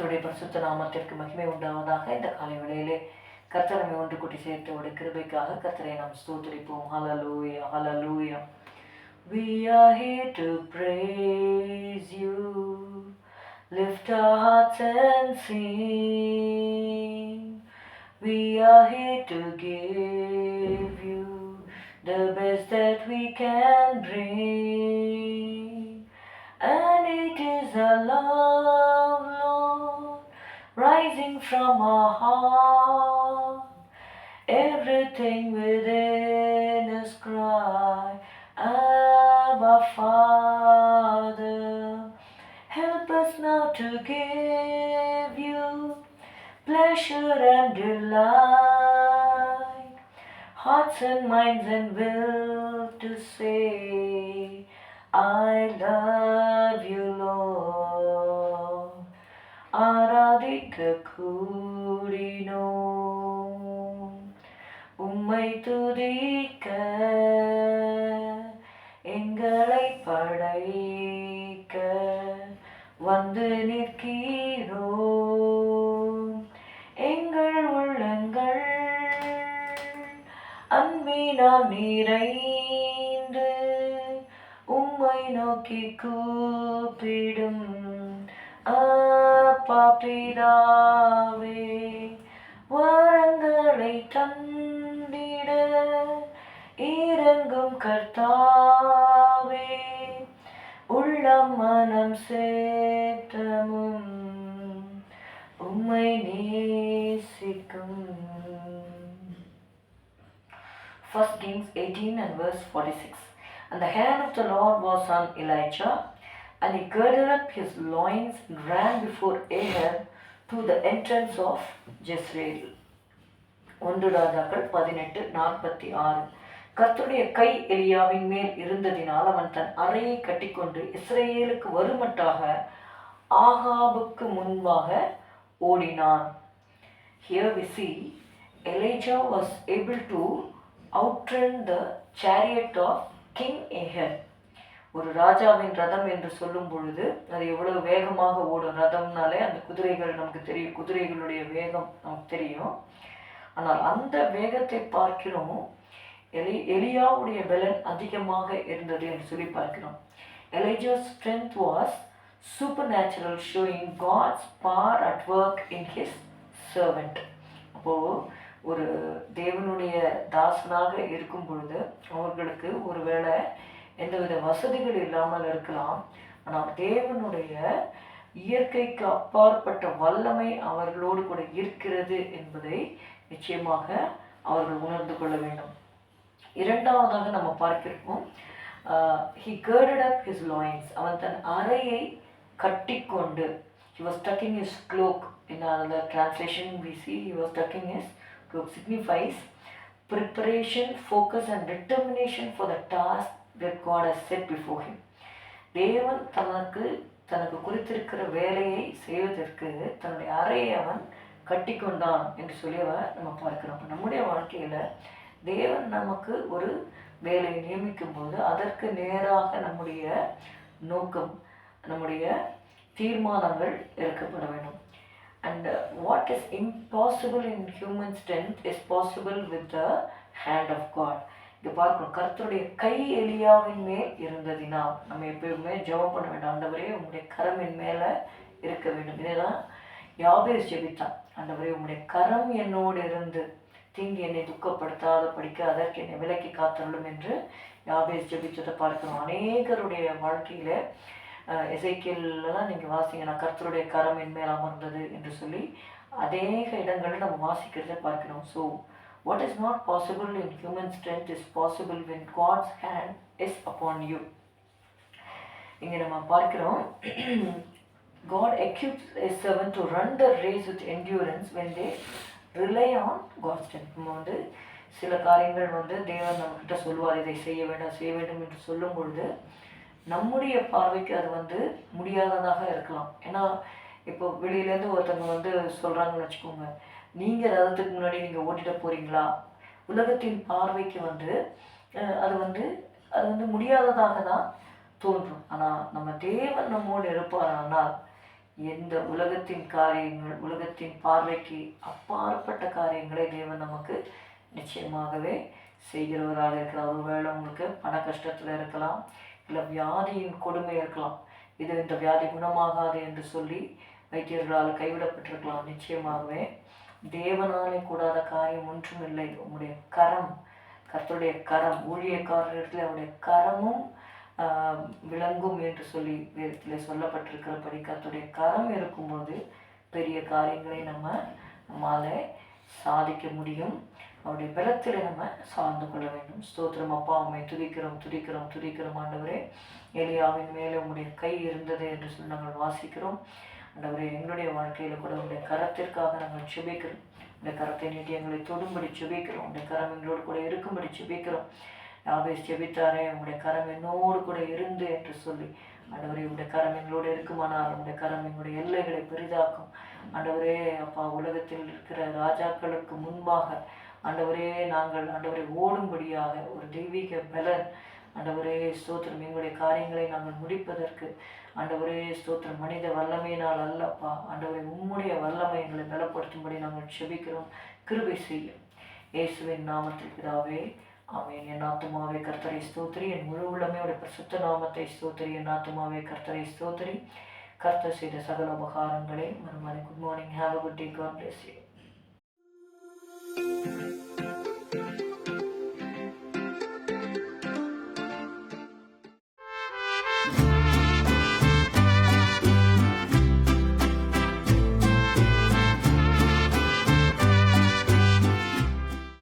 கர்த்தருடைய பரிசுத்த நாமத்திற்கு மகிமை உண்டாவதாக இந்த காலை வேளையிலே கர்த்தரமை ஒன்று கூட்டி சேர்த்தோட கிருபைக்காக கர்த்தரை நாம் ஸ்தோத்திரிப்போம் ஹalleluya ஹalleluya We are here to praise you lift our hearts and sing We are here to give you the best that we can bring rising from our heart. Everything within us cry, Abba Father. Help us now to give you pleasure and delight, hearts and minds and will to say, I love ஆராதிக்க கூடினோம் உம்மை துதிக்க எங்களை படைக்க வந்து நிற்கிறோ எங்கள் உள்ளங்கள் அன்பினால் நிறைந்து உம்மை நோக்கி கூப்பிடும். அப்பா பிதாவே வரங்களை தந்திட இறங்கும் கர்த்தாவே உள்ளம் மனம் சேத்தமும் உம்மை நேசிக்கும் First Kings 18 and verse 46. And the hand of the Lord was on Elijah, And he girded up his loins and ran before Ahab to the entrance of Jezreel. ஒன்று ராஜாக்கள் பதினெட்டு நாற்பத்தி ஆறு கத்துடைய கை எரியாவின் மேல் இருந்ததினால் அவன் தன் அறையை கட்டிக்கொண்டு இஸ்ரேலுக்கு வருமட்டாக ஆகாபுக்கு முன்பாக ஓடினான் here we see Elijah was able to outrun the chariot of king Ahab ஒரு ராஜாவின் ரதம் என்று சொல்லும் பொழுது அது எவ்வளவு வேகமாக ஓடும் ரதம்னாலே அந்த குதிரைகள் நமக்கு தெரியும் குதிரைகளுடைய வேகம் நமக்கு தெரியும். ஆனால் அந்த வேகத்தை பார்க்கிறோம் எலி எலியாவுடைய பலன் அதிகமாக இருந்தது என்று சொல்லி பார்க்கிறோம். Elijah's strength was super natural showing God's power at work in his servant அப்போது ஒரு தேவனுடைய தாசனாக இருக்கும் பொழுது அவர்களுக்கு ஒருவேளை எந்தவித வசதிகள் இல்லாமல் இருக்கலாம். ஆனால் தேவனுடைய இயற்கைக்கு அப்பாற்பட்ட வல்லமை அவர்களோடு கூட இருக்கிறது என்பதை நிச்சயமாக அவர்கள் உணர்ந்து கொள்ள வேண்டும். இரண்டாவதாக நம்ம பார்க்கிறோம் ஹி கேர்டட் அப் ஹிஸ் லாயின்ஸ் அவன் தன் அறையை கட்டிக்கொண்டு he was tucking his cloak in another translation we see he was tucking his cloak. Signifies preparation focus and determination for the that God has set before him. தேவன் தனக்கு தனக்கு குறித்திருக்கிற வேலையை செய்வதற்கு தன்னுடைய அறையை அவன் கட்டிக்கொண்டான் என்று சொல்லி அவன் நம்ம பார்க்கிறோம். அப்ப நம்முடைய வாழ்க்கையில் தேவன் நமக்கு ஒரு வேலையை நியமிக்கும் போது அதற்கு நேராக நம்முடைய நோக்கம் நம்முடைய தீர்மானங்கள் இருக்கப்பட வேண்டும். And what is impossible in human strength is possible with the hand of God இதை பார்க்கணும் கருத்துடைய கை எலியாவின் மேல் இருந்ததினால் நம்ம எப்பயுமே ஜெபம் பண்ண வேண்டாம். ஆண்டவரே உங்களுடைய கரம் என் மேலே இருக்க வேண்டும். இதெல்லாம் யாபேஸ் ஜெபித்தான். ஆண்டவரே உங்களுடைய கரம் என்னோடு இருந்து தீங்கு என்னை துக்கப்படுத்தாத படிக்க அதற்கு என்னை விலக்கி காத்தருளும் என்று யாபேஸ் ஜெபிச்சதை பார்க்கிறோம். அநேகருடைய வாழ்க்கையில் எசைக்கியல்லாம் நீங்கள் வாசிங்கன்னா கர்த்தருடைய கரம் என் மேல் அமர்ந்தது என்று சொல்லி அநேக இடங்களில் நம்ம வாசிக்கிறதை பார்க்கிறோம். So what is not possible in human strength is possible when God's hand is upon you இங்கே நம்ம பார்க்கிறோம். God equips his servant to run the race with endurance when they rely on God's strength. நம்ம வந்து சில காரியங்கள் வந்து தேவன் நம்மக்கிட்ட சொல்லுவார். இதை செய்ய வேண்டாம் செய்ய வேண்டும் என்று சொல்லும் பொழுது நம்முடைய பார்வைக்கு அது வந்து முடியாததாக இருக்கலாம். ஏன்னா இப்போ வெளியிலேருந்து ஒருத்தவங்க வந்து சொல்கிறாங்கன்னு வச்சுக்கோங்க. நீங்கள் ரதத்துக்கு முன்னாடி நீங்கள் ஓட்டிட போகிறீங்களா உலகத்தின் பார்வைக்கு வந்து அது வந்து அது வந்து முடியாததாக தான் தோன்றும். ஆனால் நம்ம தேவன் நம்மோடு இருப்பாரானால் எந்த உலகத்தின் காரியங்கள் உலகத்தின் பார்வைக்கு அப்பாற்பட்ட காரியங்களை தேவன் நமக்கு நிச்சயமாகவே செய்கிறவராக இருக்கலாம். ஒருவேளை உங்களுக்கு பண கஷ்டத்தில் இருக்கலாம் இல்லை வியாதியின் கொடுமை இருக்கலாம். இது இந்த வியாதி குணமாகாது என்று சொல்லி வைத்தியர்களால் கைவிடப்பட்டிருக்கலாம். நிச்சயமாகவே தேவனாலே கூடாத காரியம் ஒன்றுமில்லை உங்களுடைய கரம் கர்த்தருடைய கரம் ஊழியக்காரர்களிடத்தில் அவருடைய கரமும் விளங்கும் என்று சொல்லி வேதத்தில் சொல்லப்பட்டிருக்கிறபடி கர்த்தருடைய கரம் இருக்கும்போது பெரிய காரியங்களை நம்ம நம்மால் சாதிக்க முடியும். அவருடைய பலத்தில் நம்ம சார்ந்து கொள்ள வேண்டும். ஸ்தோத்திரம். அப்பா உண்மை துதிக்கிறோம் துதிக்கிறோம் துதிக்கிறோம் ஆண்டவரே. எலியாவின் மேலே உங்களுடைய கை இருந்தது என்று சொல்லி நாங்கள் வாசிக்கிறோம். ஆண்டவரே எங்களுடைய வாழ்க்கையில் கூட உங்களுடைய கரத்திற்காக நாங்கள் சுபிக்கிறோம். உடைய கரத்தை நீட்டி எங்களை தொடும்படி சுபிக்கிறோம். உடைய கரம் எங்களோடு கூட இருக்கும்படி சுபிக்கிறோம். யாபேஸ் செபித்தாரே உங்களுடைய கரம் என்னோடு கூட இருந்து என்று சொல்லி. ஆண்டவரே உடைய கரம் எங்களோடு இருக்குமானால் உடைய கரம் எங்களுடைய எல்லைகளை பெரிதாக்கும். ஆண்டவரே அப்பா உலகத்தில் இருக்கிற ராஜாக்களுக்கு முன்பாக. ஆண்டவரே நாங்கள் ஆண்டவரை ஓடும்படியாக ஒரு தெய்வீக பலன் ஆண்டவரே ஸ்தோத்திரம். எங்களுடைய காரியங்களை நாங்கள் முடிப்பதற்கு ஆண்டவரே ஸ்தோத்திரம். மனித வல்லமையினால் அல்லப்பா. ஆண்டவரே உம்முடைய வல்லமை எங்களை பலப்படுத்தும்படி நாங்கள் செபிக்கிறோம். கிருபை செய்யும். இயேசுவின் நாமத்தில் பிதாவே ஆமென். என் ஆத்துமாவே கர்த்தரை ஸ்தோத்திரி. என் முழு உள்ளமையோட பிரசுத்த நாமத்தை ஸ்தோத்திரி. என் ஆத்துமாவே கர்த்தரை ஸ்தோத்திரி. கர்த்தர் செய்த சகல உபகாரங்களே மறுமாதிரி good morning have a good day God bless you